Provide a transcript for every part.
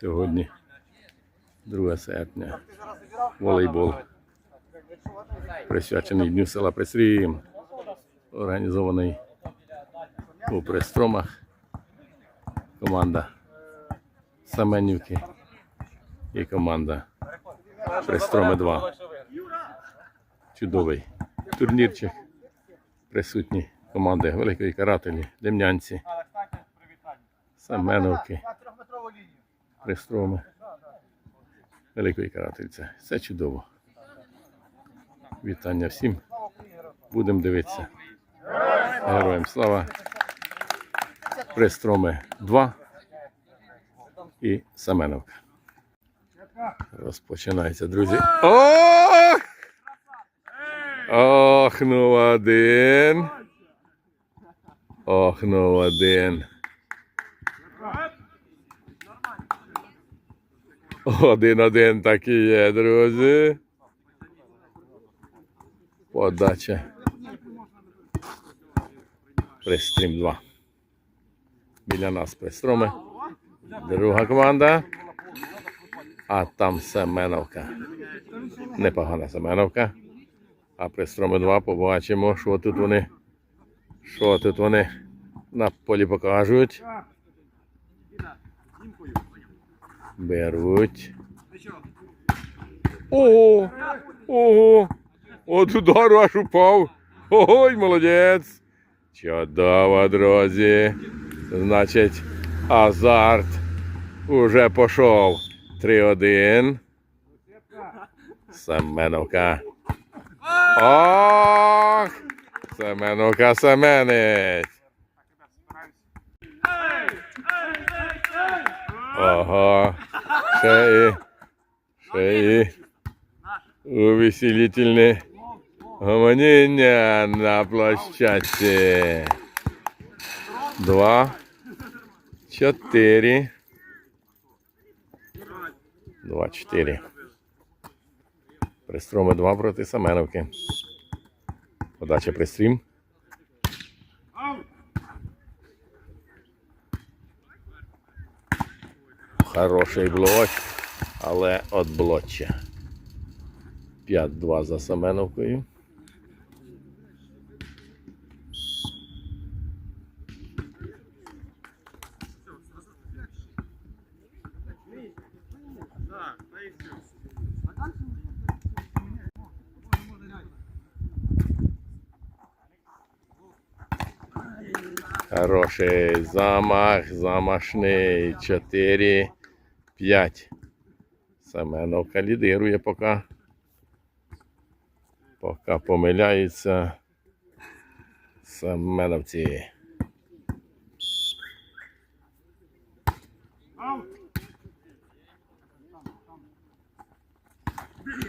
Сьогодні 2 серпня. Волейбол. Присвячений Дню села Пресрім. Організований у Престромах. Команда Семенівки і команда Престроми 2. Чудовий турнірчик. Присутні команди Великої Карателі, Демнянці, Семеновки, Пристроми, Великої Карательця. Все чудово. Вітання всім. Будемо дивитися. Героям слава. Пристроми 2 і Семеновка. Розпочинається, друзі. Ох! Ох, ну один. Ох, ну один. Один-один так і є, друзі. Подача. Пристрім 2. Біля нас пристроми. Друга команда. А там Семеновка. Непогана Семеновка. А пристроми 2 побачимо, що тут вони. Що тут вони на полі покажуть. Беруть. Ого! Ого! От удару аж упав. Ой, молодець! Чудово, друзі. Значить, азарт уже пішов. 3-1. Семеновка. Ох! Семеновка Семенець. Ага. Ще і. Увеселительне гомоніння на площадці. Два. Чотири. Два, чотири. Пристроми 2 проти Семеновки. Подача пристрім. Хороший блоч, але от блоча. 5-2 за Семеновкою. Хороший замах, замашний. 4, 5. Семеновка лідирує поки. Поки помиляються Семеновці.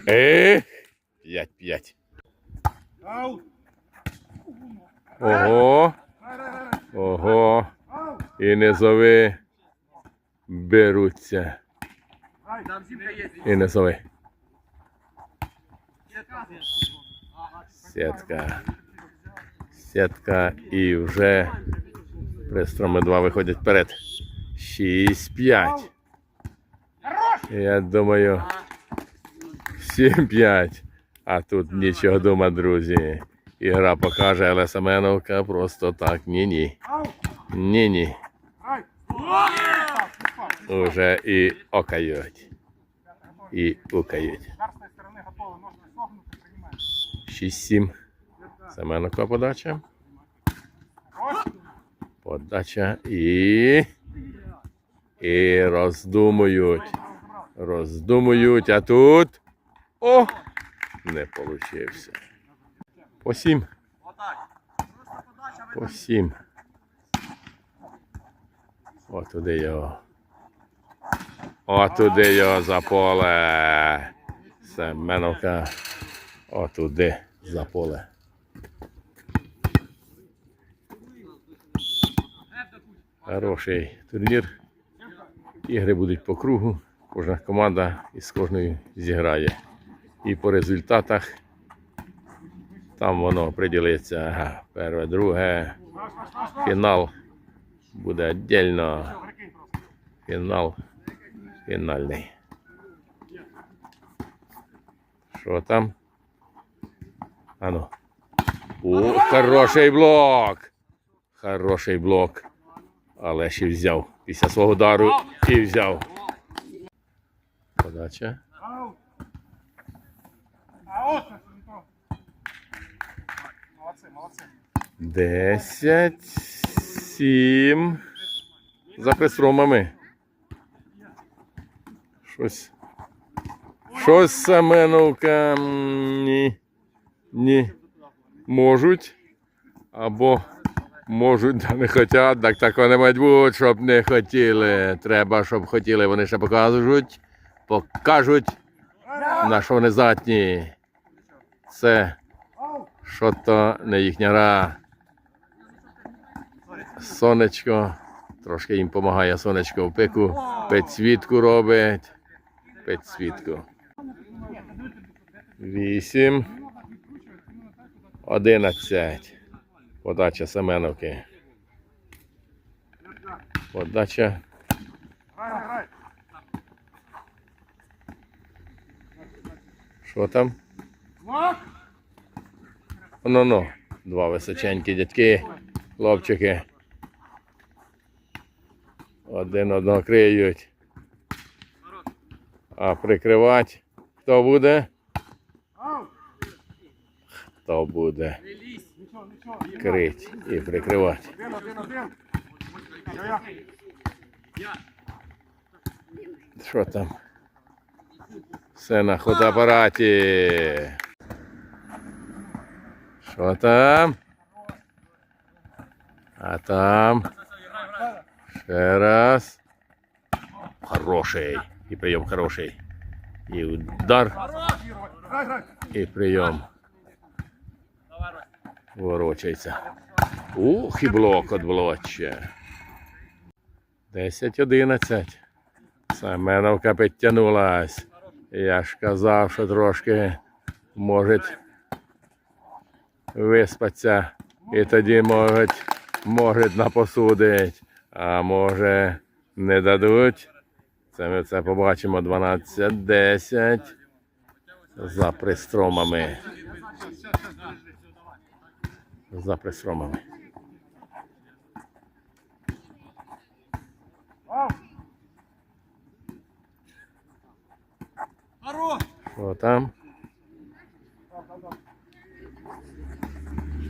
Ех, 5-5. Ого. Ого. І низови беруться. І низови. Сітка. Сітка і вже пристроми 2 виходять вперед. 6-5. Я думаю, 7-5. А тут нічого дома, друзі. Ігра покаже, але Семеновка просто так ні-ні. Ні-ні. Уже і окають. І укають. 6-7. Семеновка подача. Подача і. І роздумують. Роздумують, а тут. О! Не получився. По сім. По сім. От туди його. От туди його за поле. Семеновка. От туди за поле. Хороший турнір. Ігри будуть по кругу. Кожна команда із кожною зіграє. І по результатах там воно приділиться перше, друге. Фінал буде віддільно. Фінал Фінальний. Що там? Ану. О, хороший блок. Хороший блок. Але ще взяв. Після свого удару і взяв. Подача. Десять. Сім. За пристромами. Щось. Щось Семеновка. Ні. Ні. Можуть. Або можуть, да не хотять. Так так вони мають бути, щоб не хотіли. Треба, щоб хотіли. Вони ще покажуть. Покажуть, на що вони здатні. Це що то не їхня гра. Сонечко. Трошки їм допомагає сонечко в пику. Підсвітку робить. Підсвітку. Вісім. Одинадцять. Подача Семеновки. Подача. Що там? Ну ну. Два височенькі дядьки, хлопчики. Один одного криють. А прикривати хто буде? Хто буде крить і прикривати. Що там? Все на фотоапараті. Що там? А там. Ще раз. Хороший. І прийом хороший. І удар, і прийом. Ворочається. Ух, і блок от блоче. 10-11. Семеновка підтягнулась. Я ж казав, що трошки може виспатися. І тоді можуть, можуть напосудить, а може не дадуть. Це ми це побачимо 12-10 за пристромами. За пристромами. Що там?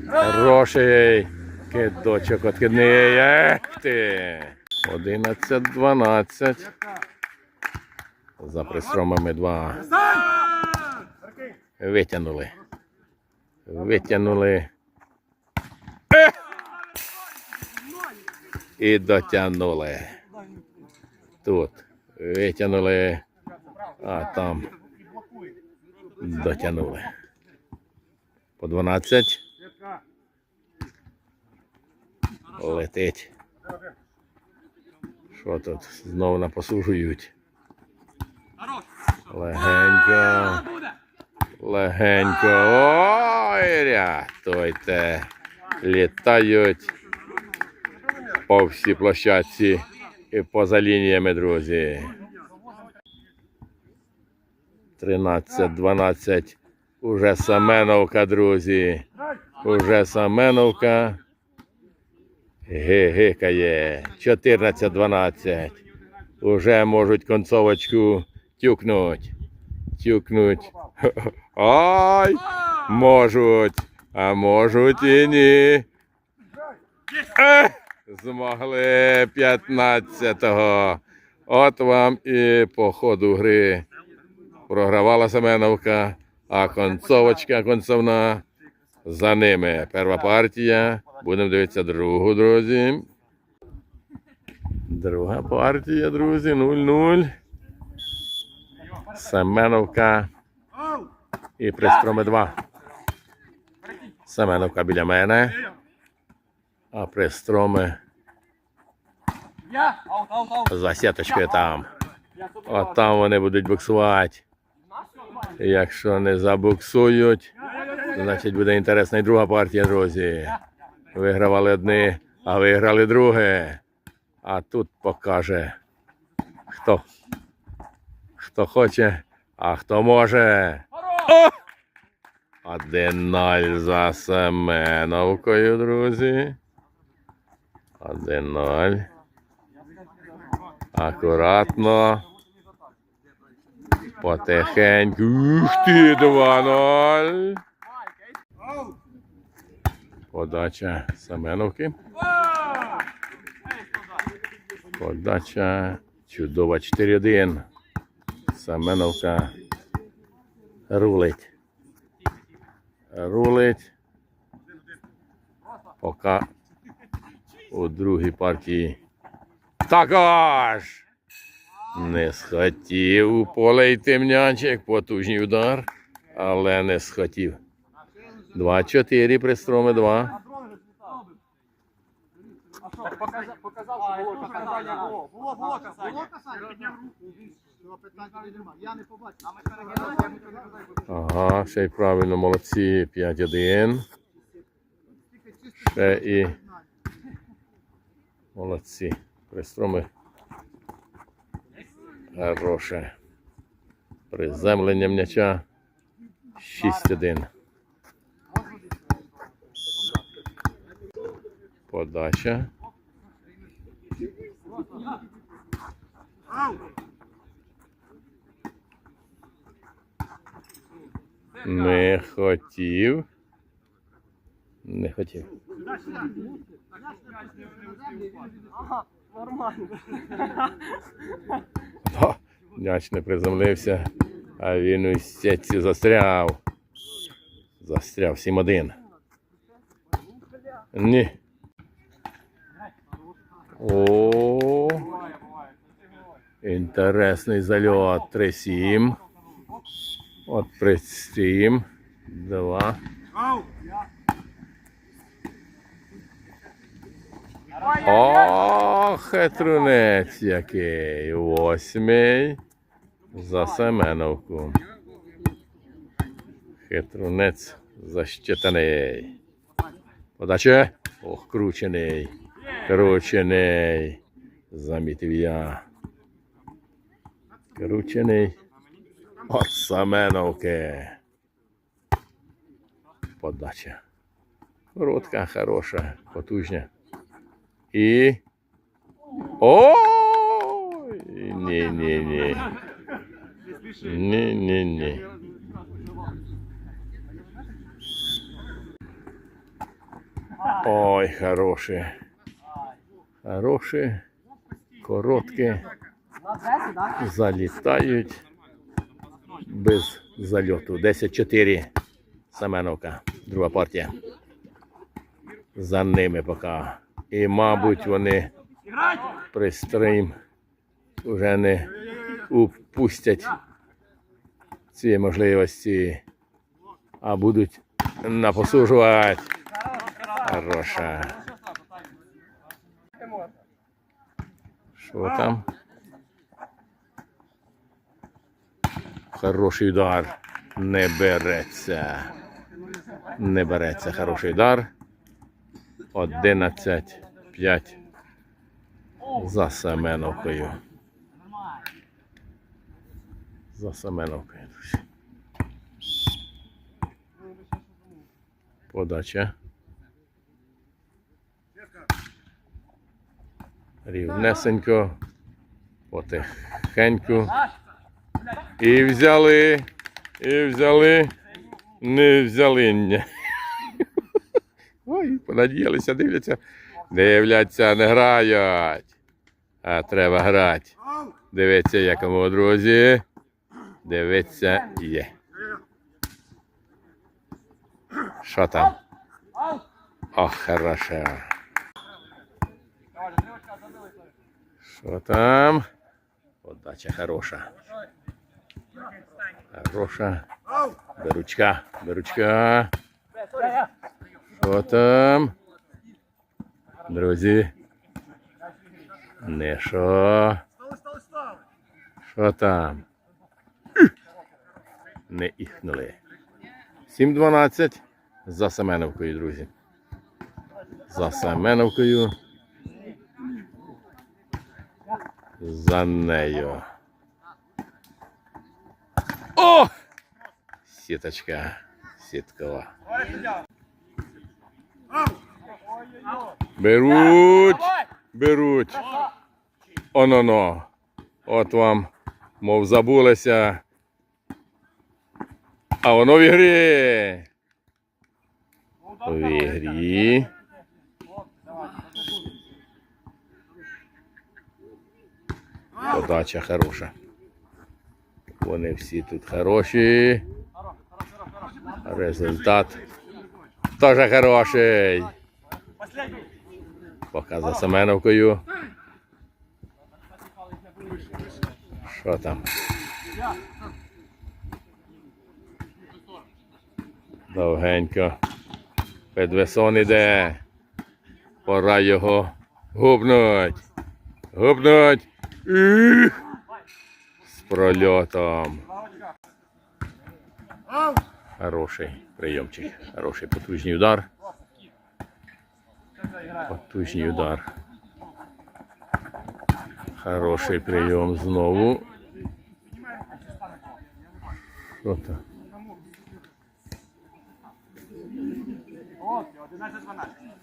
Хороший кидочок откидний. Ех ти! 11-12. За пристромами два. Витягнули. Витягнули. І дотягнули. Тут. Витягнули. А там дотягнули. По 12 Сітка. летить. Що тут? Знову напосужують. Легенько. Легенько. Ой, рятуйте. Літають по всій площадці і поза лініями, друзі. 13-12. Уже Семеновка, друзі. Уже Семеновка. Гигикає. 14-12. Уже можуть концовочку тюкнуть. Тюкнуть. Ай! Можуть. А можуть і ні. Ех! Змогли 15-го. От вам і по ходу гри програвала Семеновка, а концовочка концовна за ними. Перша партія. Будемо дивитися другу, друзі. Друга партія, друзі, 0-0. Семеновка і пристроми 2. Семеновка біля мене, а пристроми за сіточкою там. От там вони будуть буксувати. Якщо не забуксують, значить буде інтересна і друга партія, друзі. Вигравали одні, а виграли друге. А тут покаже хто. Хто хоче, а хто може. Один ноль за Семеновкою, друзі. Один ноль. Акуратно. Потихеньку. Ух ти, 2-0. Подача Семеновки. Подача чудова 4-1. Семеновка рулить. Рулить. Поки у другій партії також не схотів у поле м'ячик, потужний удар, але не схотів. 2-4 пристроми 2. Показав, що було касання. Було касання? Підняв руку. Ага, ще й правильно, молодці. 5-1. Ще і молодці. Пристроми. Хороше. Приземлення м'яча. 6-1. Подача. Не хотів. Не хотів. О, М'яч не приземлився, а він у сітці застряв. Застряв 7-1. Ні. О, інтересний зальот. 3-7. От пристрім. Два. О, хитрунець який. Восьмий. За Семеновку. Хитрунець защитаний. Подача. Ох, кручений. Кручений. Замітив я. Кручений. От Семеновки. Подача. Коротка, хороша, потужня. І. Ой! Ні, ні, ні. Ні, ні, ні. Ой, хороші. Хороші. Короткі. Залітають. Без зальоту. 10-4. Семеновка. Друга партія. За ними поки. І, мабуть, вони пристрім вже не упустять ці можливості, а будуть напосужувати. Хороша. Що там? Хороший удар. Не береться. Не береться хороший удар. 11 5 за Семеновкою. За Семеновкою, друзі. Подача. Рівнесенько. Потихеньку. І взяли. І взяли. Не взяли. Ой, понадіялися, дивляться. Дивляться, не грають. А треба грати. Дивіться, якому друзі. Дивіться, є. Що там? Ох, хорошо. Що там? Подача хороша. Хороша. Беручка, беручка. Що там? Друзі. Не що. Що там? Не іхнули. 7-12 за Семеновкою, друзі. За Семеновкою. За нею. О! Сіточка. Сіткова. Беруть. Беруть. Оно-но. От вам, мов забулися. А воно в ігрі. В ігрі. Подача хороша. Вони всі тут хороші. Результат теж хороший. Поки за Семеновкою. Що там? Довгенько. Педвесон іде. Пора його губнуть. Губнуть. І... З прольотом. Хороший прийомчик. Хороший потужний удар. Потужний удар. Хороший прийом знову. Що там? От, 11-12.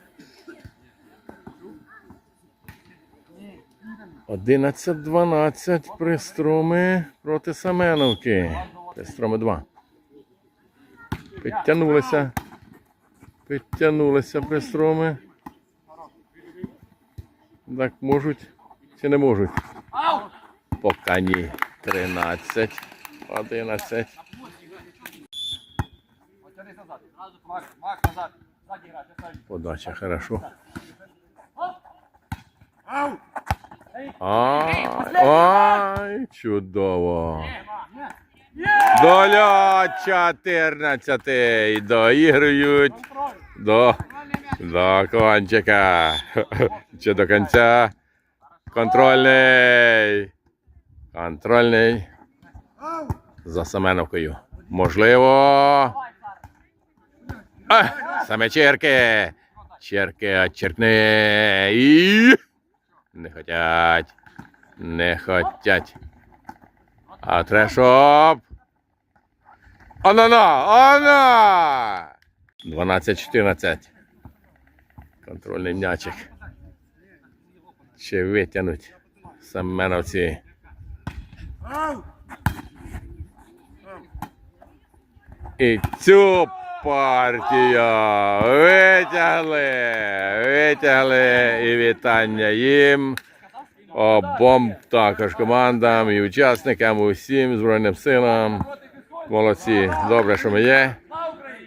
11-12 пристроми проти Семеновки. Пристроми 2. Підтягнулися. Підтягнулися пристроми. Так можуть чи не можуть? Поки ні. 13. 11. Потянись назад. Макс, Макс, назад. Ззаді грай, ти сам. Подача хорошо. Ай, чудово. Доля 14 і доіграють до, до кончика. Чи до кінця. Контрольний. Контрольний. За Семеновкою. Можливо. А, саме черки. Черки, отчеркни. І... Не хотять. Не хотять. А трешоп. Анана! Ана! 12-14. Контрольний м'ячик. Чи витягнуть Семеновці. І цю партію витягли. Витягли. І вітання їм. Обом також командам і учасникам, усім Збройним силам. Молодці. Добре, що ми є.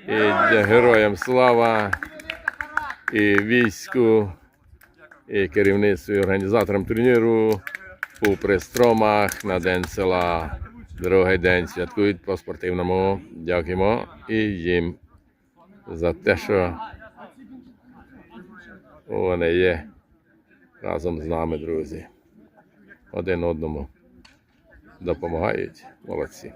І героям слава, і війську, і керівництву, і організаторам турніру у пристромах на День села. Другий день святкують по спортивному. Дякуємо і їм за те, що вони є разом з нами, друзі. Один одному допомагають. Молодці.